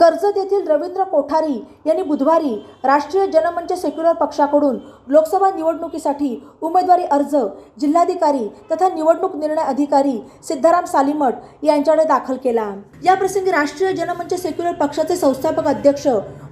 कर्जत येथील रवींद्र कोठारी यांनी बुधवारी राष्ट्रीय जनमंच सेक्युलर पक्षाकडून लोकसभा निवडणुकीसाठी उमेदवारी अर्ज जिल्हाधिकारी तथा निवडणूक निर्णय अधिकारी सिद्धाराम सालीमठ यांच्याकडे दाखल केला. याप्रसंगी राष्ट्रीय जनमंच सेक्युलर पक्षाचे संस्थापक अध्यक्ष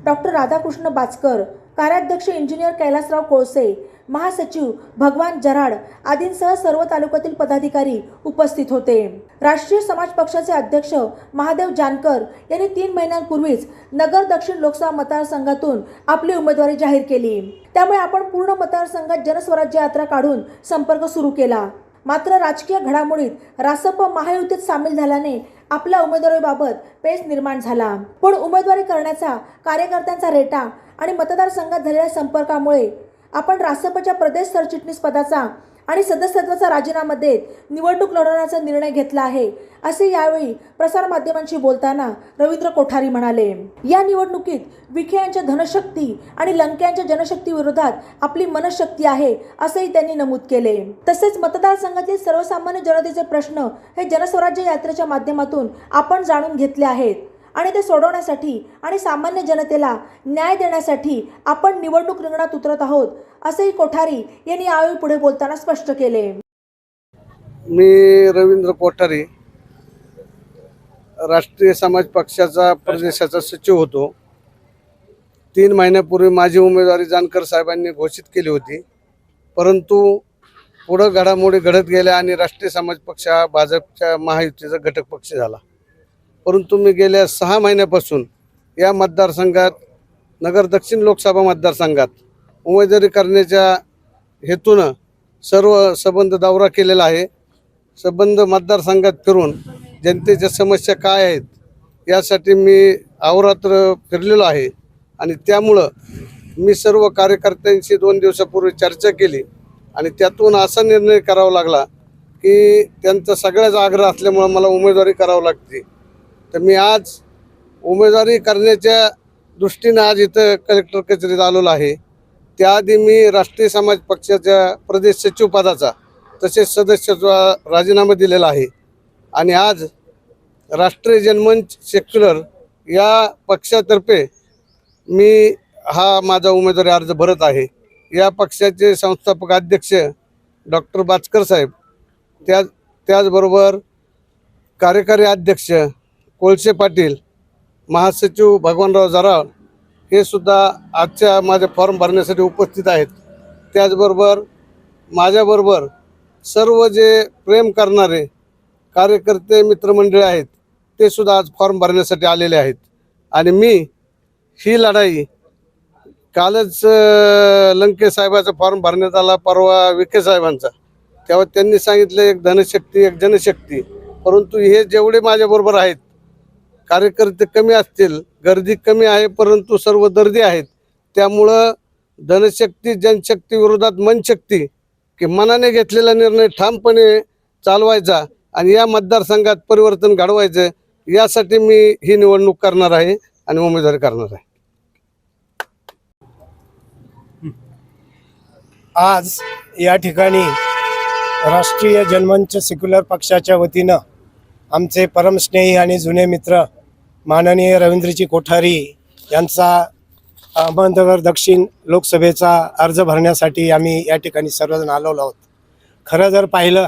डॉक्टर राधाकृष्ण बाचकर कार्याध्यक्ष इंजिनियर कैलासराव कोळसे महासचिव भगवान जराड आदींसह सर्व तालुक्यातील पदाधिकारी उपस्थित होते. राष्ट्रीय समाज पक्षाचे अध्यक्ष महादेव जानकर यांनी तीन महिन्यांपूर्वीच नगर दक्षिण लोकसभा मतदारसंघातून आपली उमेदवारी जाहीर केली. त्यामुळे आपण पूर्ण मतदारसंघात जनस्वराज्य यात्रा काढून संपर्क सुरू केला. मात्र राजकीय घडामोडीत रासप महायुतीत सामील झाल्याने आपल्या उमेदवारीबाबत पेच निर्माण झाला. पण उमेदवारी करण्याचा कार्यकर्त्यांचा रेटा आणि मतदारसंघात झालेल्या संपर्कामुळे आपण रासपच्या प्रदेश सरचिटणीस पदाचा आणि सदस्यत्वाचा राजीनामा देत निवडणूक लढवण्याचा निर्णय घेतला आहे असे यावेळी प्रसारमाध्यमांशी बोलताना रवींद्र कोठारी म्हणाले. या निवडणुकीत विखे यांच्या धनशक्ती आणि लंके यांच्या जनशक्ती विरोधात आपली मनशक्ती आहे असंही त्यांनी नमूद केले. तसेच मतदारसंघातील सर्वसामान्य जनतेचे प्रश्न हे जनस्वराज्य यात्रेच्या माध्यमातून आपण जाणून घेतले आहेत. आणि ते सोडवण्यासाठी आणि सामान्य जनतेला न्याय देण्यासाठी आपण निवडणूक रिंगणात उतरत आहोत असेही कोठारी यांनी यावेळी पुढे बोलताना स्पष्ट केले. मी रवींद्र कोठारी राष्ट्रीय समाज पक्षाचा प्रदेशाचा सचिव होतो. तीन महिन्यापूर्वी माझी उमेदवारी जानकर साहेबांनी घोषित केली होती. परंतु पुढं घडामोडी घडत गेल्या आणि राष्ट्रीय समाज पक्ष हा भाजपच्या महायुतीचा घटक पक्ष झाला. परंतु मी गेल्या सहा महिन्यापासून या मतदारसंघात नगर दक्षिण लोकसभा मतदारसंघात उमेदवारी करण्याच्या हेतूनं सर्व संबंध दौरा केलेला आहे. संबंध मतदारसंघात फिरून जनतेच्या समस्या काय आहेत यासाठी मी अहोरात्र फिरलेलो आहे आणि त्यामुळं मी सर्व कार्यकर्त्यांशी दोन दिवसापूर्वी चर्चा केली आणि त्यातून असा निर्णय करावा लागला की त्यांचा सगळ्याच आग्रह असल्यामुळं मला उमेदवारी करावं लागते. तर मी आज उमेदवारी करण्याच्या दृष्टीनं आज इथं कलेक्टर कचेरीत आलेलो आहे. त्याआधी मी राष्ट्रीय समाज पक्षाच्या प्रदेश सचिव पदाचा तसेच सदस्याचा राजीनामा दिलेला आहे. आणि आज राष्ट्रीय जनमंच सेक्युलर या पक्षातर्फे मी हा माझा उमेदवारी अर्ज भरत आहे. या पक्षाचे संस्थापक अध्यक्ष डॉक्टर बाचकर साहेब त्या त्याचबरोबर कार्यकारी अध्यक्ष कोळसे पाटील महासचिव भगवानराव जराळ हे सुद्धा आजच्या माझ्या फॉर्म भरण्यासाठी उपस्थित आहेत. त्याचबरोबर माझ्याबरोबर सर्व जे प्रेम करणारे कार्यकर्ते मित्रमंडळी आहेत ते सुद्धा आज फॉर्म भरण्यासाठी आलेले आहेत. आणि मी ही लढाई कालच लंकेसाहेबाचा लंके साहेबाचा फॉर्म भरण्यात आला परवा विखे साहेबांचा. तेव्हा त्यांनी सांगितलं एक धनशक्ती एक जनशक्ती. परंतु हे जेवढे माझ्याबरोबर आहेत कार्यकर्ते कमी असतील गर्दी कमी आहे परंतु सर्व दर्दी आहेत. त्यामुळं धनशक्ती जनशक्ती विरोधात मनशक्ती की मनाने घेतलेला निर्णय ठामपणे चालवायचा आणि या मतदारसंघात परिवर्तन घडवायचं यासाठी मी ही निवडणूक करणार आहे आणि उमेदवारी करणार आहे. आज या ठिकाणी राष्ट्रीय जनमंच सेक्युलर पक्षाच्या वतीनं आमचे परमस्नेही आणि जुने मित्र माननीय रवींद्रजी कोठारी यांचा अहमदनगर दक्षिण लोकसभेचा अर्ज भरण्यासाठी आम्ही या ठिकाणी सर्वजण आलो आहोत. खरं जर पाहिलं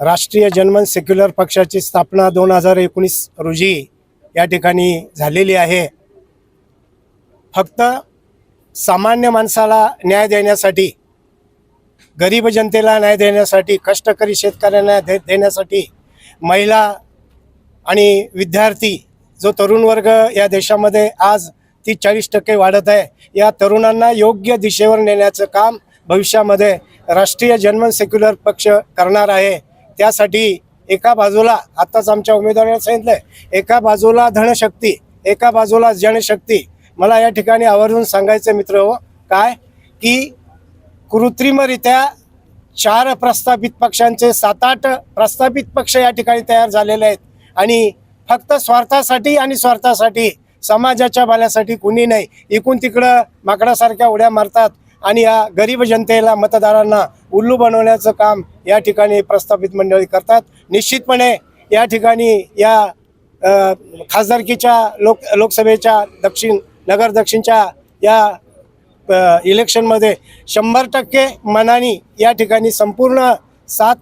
राष्ट्रीय जनमन सेक्युलर पक्षाची स्थापना दोन हजार एकोणीस रोजी या ठिकाणी झालेली आहे. फक्त सामान्य माणसाला न्याय देण्यासाठी गरीब जनतेला न्याय देण्यासाठी कष्टकरी शेतकऱ्यांना दे देण्यासाठी महिला आणि विद्यार्थी जो तरुण वर्ग या देशामध्ये आज तीस चाळीस टक्के वाढत आहे. या तरुणांना योग्य दिशेवर नेण्याचं काम भविष्यामध्ये राष्ट्रीय जनमन सेक्युलर पक्ष करणार आहे. त्यासाठी एका बाजूला आत्ताच आमच्या उमेदवाराने सांगितलंय एका बाजूला धनशक्ती एका बाजूला जनशक्ती. मला या ठिकाणी आवर्जून सांगायचं मित्र हो काय? की कृत्रिमरित्या चार प्रस्थापित पक्षांचे सात आठ प्रस्थापित पक्ष या ठिकाणी तयार झालेले आहेत. आणि फक्त स्वार्थासाठी आणि स्वार्थासाठी समाजाच्या भल्यासाठी कुणी नाही. इकून तिकडं माकडासारख्या उड्या मारतात आणि या गरीब जनतेला मतदारांना उल्लू बनवण्याचं काम या ठिकाणी प्रस्थापित मंडळी करतात. निश्चितपणे या ठिकाणी या खासदारकीच्या लोक लोकसभेच्या दक्षिण नगर दक्षिणच्या या इलेक्शनमध्ये शंभर टक्के मनानी या ठिकाणी संपूर्ण सात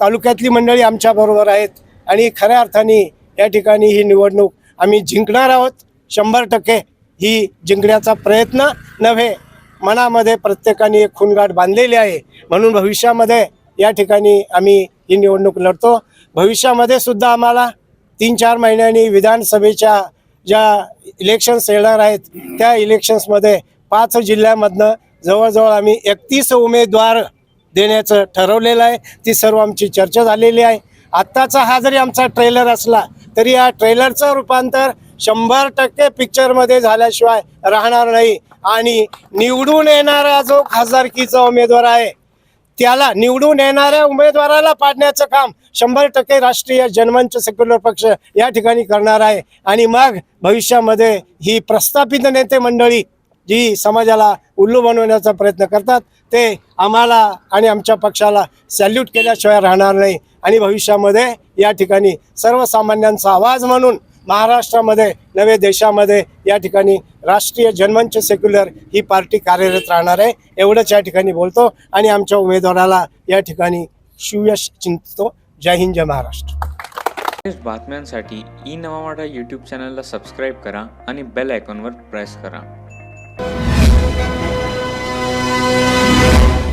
तालुक्यातली मंडळी आमच्याबरोबर आहेत. आणि खऱ्या अर्थाने या ठिकाणी ही निवडणूक आम्ही जिंकणार आहोत. शंभर टक्के ही जिंकण्याचा प्रयत्न नव्हे. मनामध्ये प्रत्येकाने एक खूनगाठ बांधलेली आहे. म्हणून भविष्यामध्ये या ठिकाणी आम्ही ही निवडणूक लढतो. भविष्यामध्ये सुद्धा आम्हाला तीन चार महिन्यांनी विधानसभेच्या ज्या इलेक्शन्स येणार आहेत त्या इलेक्शन्समध्ये पाच जिल्ह्यामधनं जवळजवळ आम्ही एकतीस उमेदवार देण्याचं ठरवलेलं आहे. ती सर्व आमची चर्चा झालेली आहे. आत्ताचा हा जरी आमचा ट्रेलर असला तरी या ट्रेलरचं रूपांतर शंभर टक्के पिक्चरमध्ये झाल्याशिवाय राहणार नाही. आणि निवडून येणारा जो खासदारकीचा उमेदवार आहे त्याला निवडून येणाऱ्या उमेदवाराला पाडण्याचं काम शंभर टक्के राष्ट्रीय जनमंच सेक्युलर पक्ष या ठिकाणी करणार आहे. आणि मग भविष्यामध्ये ही प्रस्थापित नेते मंडळी जी समाजाला उल्लू बनवण्याचा प्रयत्न करतात ते आम्हाला आणि आमच्या पक्षाला सॅल्यूट केल्याशिवाय राहणार नाही. आणि भविष्यामध्ये या ठिकाणी सर्वसामान्यांचा आवाज म्हणून महाराष्ट्रामध्ये नवे देशामध्ये या ठिकाणी राष्ट्रीय जनमंच सेक्युलर ही पार्टी कार्यरत राहणार आहे. एवढंच या ठिकाणी बोलतो आणि आमच्या उमेदवाराला या ठिकाणी सुयश चिंततो. जय हिंद जय महाराष्ट्र. बातम्यांसाठी ई नवा यूट्यूब चॅनलला सबस्क्राईब करा आणि बेल आयकॉनवर प्रेस करा.